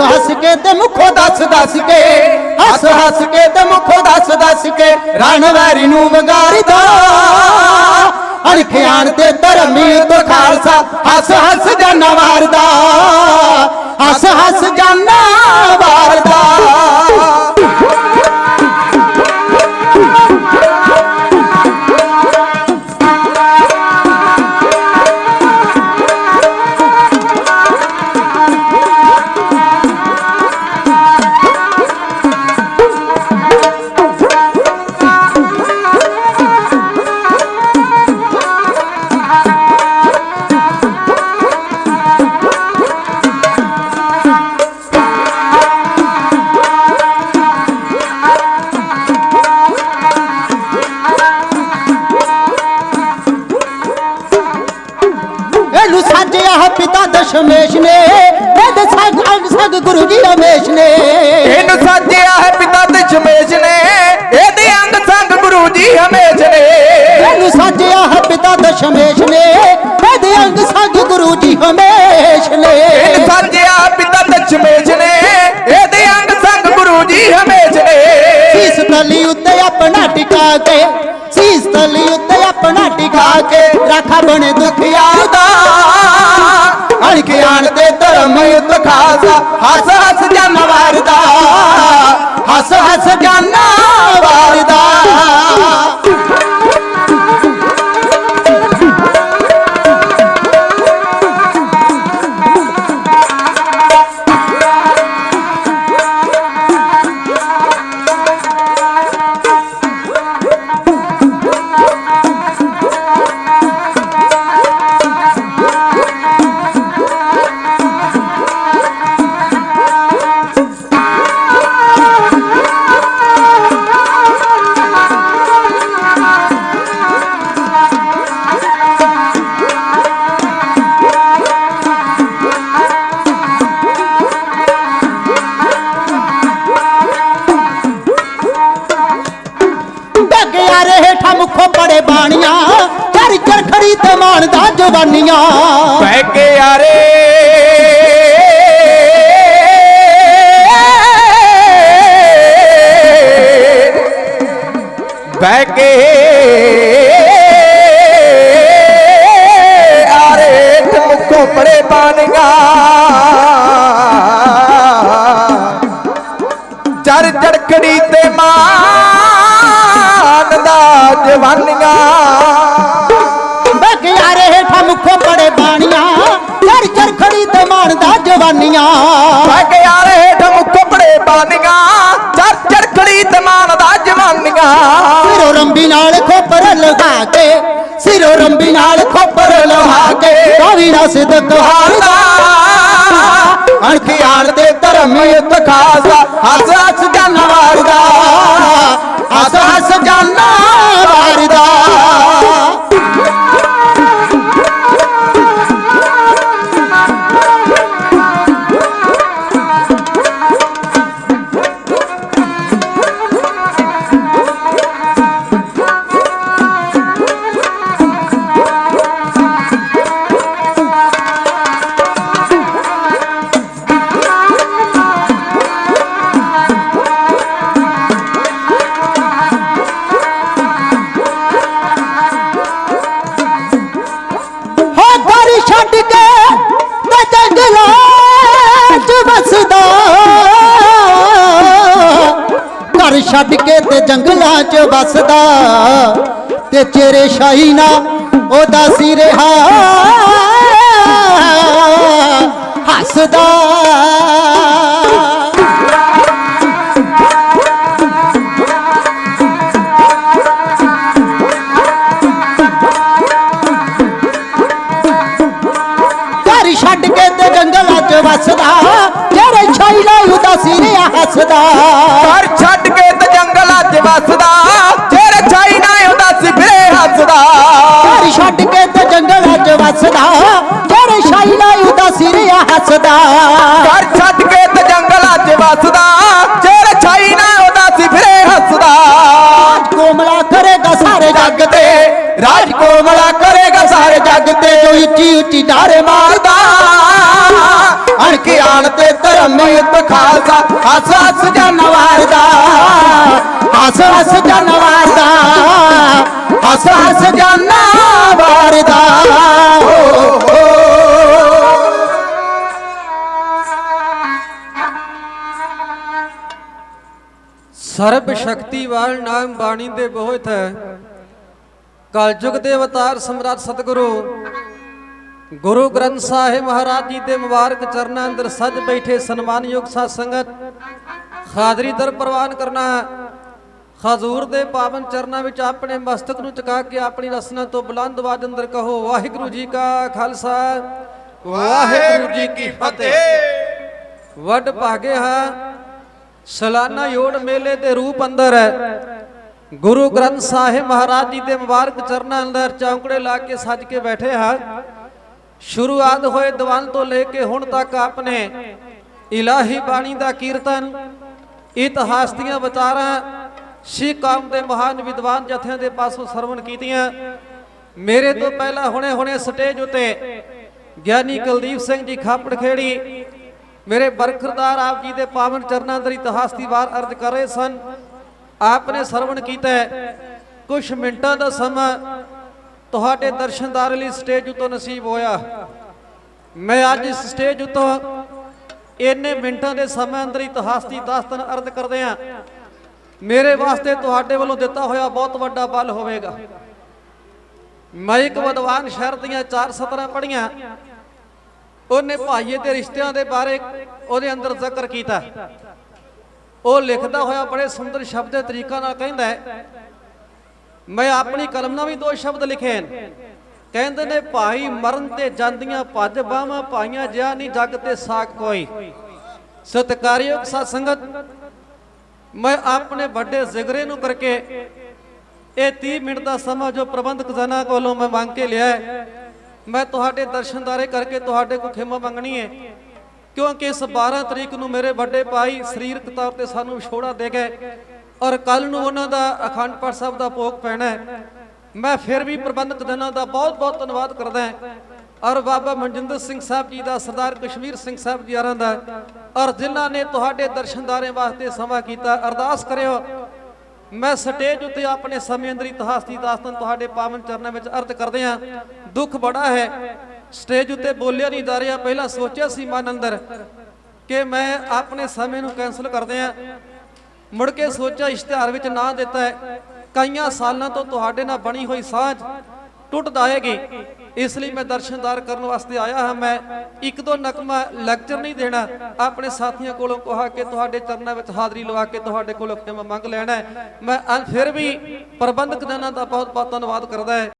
ਹੱਸ ਕੇ ਤੇ ਮੁਖੋਂ ਦੱਸ ਦੱਸ ਕੇ, ਹੱਸ ਹੱਸ ਕੇ ਤੇ ਮੁਖੋਂ ਦੱਸ ਦੱਸ ਕੇ, ਰਣਵੈਰੀ ਨੂੰ ਵਗਾਰਦਾ। ਅਣਖਿਆਣ ਤੇ ਧਰਮੀ ਤੋਂ ਖਾਲਸਾ, ਹੱਸ ਹੱਸ ਜਾਨਾ ਵਾਰਦਾ। ਹੱਸ ਹੱਸ ਤੇ ਜਮੇਸ਼ ਨੇ ਇਹਦੇ ਅੰਗ ਸੰਗ ਗੁਰੂ ਜੀ ਹਮੇਸ਼ ਨੇ। ਇਹਨੂੰ ਸਾਜਿਆ ਹੈ ਪਿਤਾ ਦਸ਼ਮੇਸ਼ ਨੇ ਇਹਦੇ ਅੰਗ ਸੰਗ ਗੁਰੂ ਜੀ ਹਮੇਸ਼ ਨੇ। ਇਹਨੂੰ ਸਾਜਿਆ ਪਿਤਾ ਤੇ ਜਮੇਸ਼ ਨੇ ਇਹਦੇ ਅੰਗ ਸੰਗ ਗੁਰੂ ਜੀ ਹਮੇਸ਼ ਨੇ। ਸੀਸ ਤਲੀ ਉੱਤੇ ਆਪਣਾ ਟਿਕਾ ਕੇ ਸੀਸ ਤਲੀ ਉੱਤੇ ਆਪਣਾ ਟਿਕਾ ਕੇ ਰਾਖਾ ਬਣੇ ਦੁਖਿਆਰ ਦਾ। ਅਣਖਿਆਣ ਤੇ ਧਰਮ ਯੁੱਧ ਖਾਲਸਾ ਹੱਸ ਹੱਸ ਜਾਨਾ ਵਾਰਦਾ ਹੱਸ ਹੱਸ ਹੇਠਾਂ ਬਾਣੀਆਂ ਚਰ ਚਰ ਖੜੀ ਤੇ ਮਾਣਦਾ ਜਵਾਨੀਆਂ। ਬਹਿ ਕੇ ਯਾਰੇ। ਬਹਿ ਕੇ ਆਰੇ ਮੁੱਖੋਂ ਪੜੇ ਬਾਨੀਆਂ ਚਰ ਚੜਕੜੀ ਤੇ ਮਾਂ ਜਵਾਨੀਆਂ। ਪੱਗ ਯਾਰ ਹੇਠ ਮੁੱਖ ਬੜੇ ਬਾਨੀਆਂ ਚਰ ਚੜਖੜੀ ਤਮਾਨ ਦਾ ਜਵਾਨੀਆਂ। ਸਿਰੋਂ ਰੰਬੀ ਨਾਲ ਖੋਪਰ ਲਗਾ ਕੇ ਸਿਰੋਂ ਰੰਬੀ ਨਾਲ ਖੋਪਰ ਲਗਾ ਕੇ ਕਾਵੀ ਨਾ ਸਿਦਕ ਹਾਰਦਾ ਅਣਖਿਆਣ ਤੇ ਧਰਮ ਯੁੱਧ ਖਾਸਾ ਹੱਸ ਹੱਸ ਜਾਨਾ ਵਾਰਦਾ ਹੱਸ ਹੱਸ ਜਾਨਾ ਛੱਡ ਕੇ ਤੇ ਜੰਗਲਾਂ ਚ ਵਸਦਾ ਤੇ ਚਿਹਰੇ ਸ਼ਾਹੀ ਨਾ ਉਹਦਾ ਸੀ ਰਿਹਾ ਹੱਸਦਾ। ਘਰ ਛੱਡ ਕੇ ਤੇ ਜੰਗਲਾਂ 'ਚ ਵਸਦਾ ਜਿਹੜੇ ਛਾਈਲਾ ਉਦਾਸੀ ਰਿਹਾ ਹੱਸਦਾ। ਘਰ ਛੱਡ ਕੇ ਤੇ ਜੰਗਲਾਂ 'ਚ ਵਸਦਾ। ਜਿਹੜੇ ਛਾਈਲਾ ਉਦਾਸੀ ਰਿਹਾ ਹੱਸਦਾ। ਘਰ ਛੱਡ ਕੇ ਤੇ ਜੰਗਲਾਂ 'ਚ ਵਸਦਾ। ਤੇਰੇ ਛਾਈ ਨਾ ਹੁੰਦਾ ਸੀ ਫਿਰੇ ਹੱਸਦਾ ਕੋਮਲਾ ਕਰੇਗਾ ਸਾਰੇ ਜੱਗ ਤੇ। ਰਾਜ ਕੋਮਲਾ ਕਰੇਗਾ ਸਾਰੇ ਜੱਗ ਤੇ। ਜੋ ਉੱਚੀ ਉੱਚੀ ਡਾਰੇ ਮਾਰਦਾ। ਅਣਖਿਆਣ ਤੇ ਧਰਮ ਯੁੱਧ ਹੱਸ ਹੱਸ ਜਾਨਵਰ ਦਾ ਹੱਸ ਹੱਸ ਜਾਨਵਰ ਦਾ ਹੱਸ ਹੱਸ ਜਾਨਵਰ ਸਰਬ ਸ਼ਕਤੀਵਾਨ ਨਾਮ ਬਾਣੀ ਦੇ ਬਹੁਤ ਹੈ। ਕਲਯੁਗ ਦੇ ਅਵਤਾਰ ਸਮਰਾਟ ਸਤਿਗੁਰੂ ਗੁਰੂ ਗ੍ਰੰਥ ਸਾਹਿਬ ਮਹਾਰਾਜ ਜੀ ਦੇ ਮੁਬਾਰਕ ਚਰਨਾਂ ਅੰਦਰ ਸੱਜ ਬੈਠੇ ਸਨਮਾਨਯੋਗ ਸਾਧ ਸੰਗਤ ਖਾਦਰੀ ਦਰ ਪ੍ਰਵਾਨ ਕਰਨਾ ਹਜ਼ੂਰ ਦੇ ਪਾਵਨ ਚਰਨਾਂ ਵਿੱਚ ਆਪਣੇ ਮਸਤਕ ਨੂੰ ਝੁਕਾ ਕੇ ਆਪਣੀ ਰਸਨਾ ਤੋਂ ਬੁਲੰਦ ਆਵਾਜ਼ ਅੰਦਰ ਕਹੋ ਵਾਹਿਗੁਰੂ ਜੀ ਕਾ ਖਾਲਸਾ ਵਾਹਿਗੁਰੂ ਜੀ ਕੀ ਫਤਿਹ। ਵੱਡ ਭਾਗੇ ਹਾਂ ਸਲਾਨਾ ਯੋੜ ਮੇਲੇ ਦੇ ਰੂਪ ਅੰਦਰ ਹੈ। ਗੁਰੂ ਗ੍ਰੰਥ ਸਾਹਿਬ ਮਹਾਰਾਜ ਜੀ ਦੇ ਮੁਬਾਰਕ ਚਰਨਾਂ ਅੰਦਰ ਚੌਂਕੜੇ ਲਾ ਕੇ ਸੱਜ ਕੇ ਬੈਠੇ ਹਾਂ ਸ਼ੁਰੂਆਤ ਹੋਏ ਦੀਵਾਨ ਤੋਂ ਲੈ ਕੇ ਹੁਣ ਤੱਕ ਆਪਨੇ ਇਲਾਹੀ ਬਾਣੀ ਦਾ ਕੀਰਤਨ ਇਤਿਹਾਸ ਦੀਆਂ ਵਿਚਾਰਾਂ ਸਿੱਖ ਕੌਮ ਦੇ ਮਹਾਨ ਵਿਦਵਾਨ ਜਥਿਆਂ ਦੇ ਪਾਸੋਂ ਸਰਵਣ ਕੀਤੀਆਂ। ਮੇਰੇ ਤੋਂ ਪਹਿਲਾਂ ਹੁਣੇ ਹੁਣੇ ਸਟੇਜ ਉਤੇ ਗਿਆਨੀ ਕੁਲਦੀਪ ਸਿੰਘ ਜੀ ਖਾਪੜ ਖੇੜੀ ਮੇਰੇ ਬਰਖਰਦਾਰ ਆਪ ਜੀ ਦੇ ਪਾਵਨ ਚਰਨਾਂ ਅੰਦਰ ਇਤਿਹਾਸ ਦੀ ਵਾਰ ਅਰਜ਼ ਕਰ ਰਹੇ ਸਨ। ਆਪ ਨੇ ਸਰਵਣ ਕੀਤਾ ਕੁਝ ਮਿੰਟਾਂ ਦਾ ਸਮਾਂ ਤੁਹਾਡੇ ਦਰਸ਼ਨਦਾਰ ਲਈ ਸਟੇਜ ਉਤੋਂ ਨਸੀਬ ਹੋਇਆ। ਮੈਂ ਅੱਜ ਇਸ ਸਟੇਜ ਉਤੋਂ ਇੰਨੇ ਮਿੰਟਾਂ ਦੇ ਸਮੇਂ ਅੰਦਰ ਇਤਿਹਾਸ ਦੀ ਦਾਸਤਾਨ ਅਰਜ਼ ਕਰਦੇ ਆ ਮੇਰੇ ਵਾਸਤੇ ਤੁਹਾਡੇ ਵੱਲੋਂ ਦਿੱਤਾ ਹੋਇਆ ਬਹੁਤ ਵੱਡਾ ਬਲ ਹੋਵੇਗਾ। ਮੈਂ ਇੱਕ ਵਿਦਵਾਨ ਸ਼ਹਿਰ ਦੀਆਂ ਚਾਰ ਸਤਰਾਂ ਪੜੀਆਂ ਉਹਨੇ ਭਾਈਏ ਦੇ ਰਿਸ਼ਤਿਆਂ ਦੇ ਬਾਰੇ ਉਹਦੇ ਅੰਦਰ ਜ਼ਿਕਰ ਕੀਤਾ। ਉਹ ਲਿਖਦਾ ਹੋਇਆ ਬੜੇ ਸੁੰਦਰ ਸ਼ਬਦ ਦੇ ਤਰੀਕਾ ਨਾਲ ਕਹਿੰਦਾ ਹੈ, ਮੈਂ ਆਪਣੀ ਕਲਮ ਨਾਲ ਵੀ ਦੋ ਸ਼ਬਦ ਲਿਖੇ ਨੇ ਕਹਿੰਦੇ ਨੇ, ਭਾਈ ਮਰਨ ਤੇ ਜਾਂਦੀਆਂ ਭੱਜ ਬਾਹਾਂ, ਭਾਈਆਂ ਜਿਆ ਨਹੀਂ ਜੱਗ ਤੇ ਸਾਖ ਕੋਈ। ਸਤਕਾਰਯੋਗ ਸਾਧ ਸੰਗਤ ਮੈਂ ਆਪਣੇ ਵੱਡੇ ਜ਼ਿਗਰੇ ਨੂੰ ਕਰਕੇ ਇਹ 30 ਮਿੰਟ ਦਾ ਸਮਾਂ ਜੋ ਪ੍ਰਬੰਧਕ ਜਨਾਂ ਕੋਲੋਂ ਮੈਂ ਮੰਗ ਕੇ ਲਿਆ ਮੈਂ ਤੁਹਾਡੇ ਦਰਸ਼ਨਦਾਰੇ ਕਰਕੇ ਤੁਹਾਡੇ ਕੋਲ ਖਿਮਾ ਮੰਗਣੀ ਹੈ ਕਿਉਂਕਿ ਇਸ 12 ਤਰੀਕ ਨੂੰ ਮੇਰੇ ਵੱਡੇ ਭਾਈ ਸਰੀਰਕ ਤੌਰ ਤੇ ਸਾਨੂੰ ਵਿਛੋੜਾ ਦੇ ਗਏ ਔਰ ਕੱਲ ਨੂੰ ਉਹਨਾਂ ਦਾ ਅਖੰਡ ਪਾਠ ਸਾਹਿਬ ਦਾ ਭੋਗ ਪੈਣਾ ਹੈ ਮੈਂ ਫਿਰ ਵੀ ਪ੍ਰਬੰਧਕ ਜਨਾਂ ਦਾ ਬਹੁਤ ਬਹੁਤ ਧੰਨਵਾਦ ਕਰਦਾ ਹਾਂ ਔਰ ਬਾਬਾ ਮਨਜਿੰਦਰ ਸਿੰਘ ਸਾਹਿਬ ਜੀ ਦਾ, ਸਰਦਾਰ ਕਸ਼ਮੀਰ ਸਿੰਘ ਸਾਹਿਬ ਜੀ ਆਰਾਂ ਦਾ ਔਰ ਜਿਨ੍ਹਾਂ ਨੇ ਤੁਹਾਡੇ ਦਰਸ਼ਨਦਾਰੇ ਵਾਸਤੇ ਸਮਾਂ ਕੀਤਾ, ਅਰਦਾਸ ਕਰਿਓ। ਮੈਂ ਸਟੇਜ ਉੱਤੇ ਆਪਣੇ ਸਮੇਂ ਅੰਦਰ ਇਤਿਹਾਸ ਦੀ ਦਾਸਤਾਨ ਤੁਹਾਡੇ ਪਾਵਨ ਚਰਨਾਂ ਵਿੱਚ ਅਰਜ਼ ਕਰਦੇ ਹਾਂ ਦੁੱਖ ਬੜਾ ਹੈ। ਸਟੇਜ ਉੱਤੇ ਬੋਲਿਆ ਨਹੀਂ ਜਾ ਰਿਹਾ। ਪਹਿਲਾਂ ਸੋਚਿਆ ਸੀ ਮਨ ਅੰਦਰ ਕਿ ਮੈਂ ਆਪਣੇ ਸਮੇਂ ਨੂੰ ਕੈਨਸਲ ਕਰਦੇ ਹਾਂ। ਮੁੜ ਕੇ ਸੋਚਿਆ, ਇਸ਼ਤਿਹਾਰ ਵਿੱਚ ਨਾਂ ਦਿੱਤਾ ਹੈ। ਕਈਆਂ ਸਾਲਾਂ ਤੋਂ ਤੁਹਾਡੇ ਨਾਲ ਬਣੀ ਹੋਈ ਸਾਂਝ ਟੁੱਟ ਜਾਏਗੀ ਇਸ ਲਈ ਮੈਂ ਦਰਸ਼ਨਦਾਰ ਕਰਨ ਵਾਸਤੇ ਆਇਆ ਹਾਂ। ਮੈਂ ਇੱਕ ਦੋ ਨਕਮਾ ਲੈਕਚਰ ਨਹੀਂ ਦੇਣਾ। ਆਪਣੇ ਸਾਥੀਆਂ ਕੋਲੋਂ ਕਹਾ ਕਿ ਤੁਹਾਡੇ ਚਰਨਾਂ ਵਿੱਚ ਹਾਜ਼ਰੀ ਲਵਾ ਕੇ ਤੁਹਾਡੇ ਕੋਲੋਂ ਖਿਮਾ ਮੰਗ ਲੈਣਾ ਮੈਂ ਫਿਰ ਵੀ ਪ੍ਰਬੰਧਕ ਜਨਾਂ ਦਾ ਬਹੁਤ ਬਹੁਤ ਧੰਨਵਾਦ ਕਰਦਾ ਹੈ।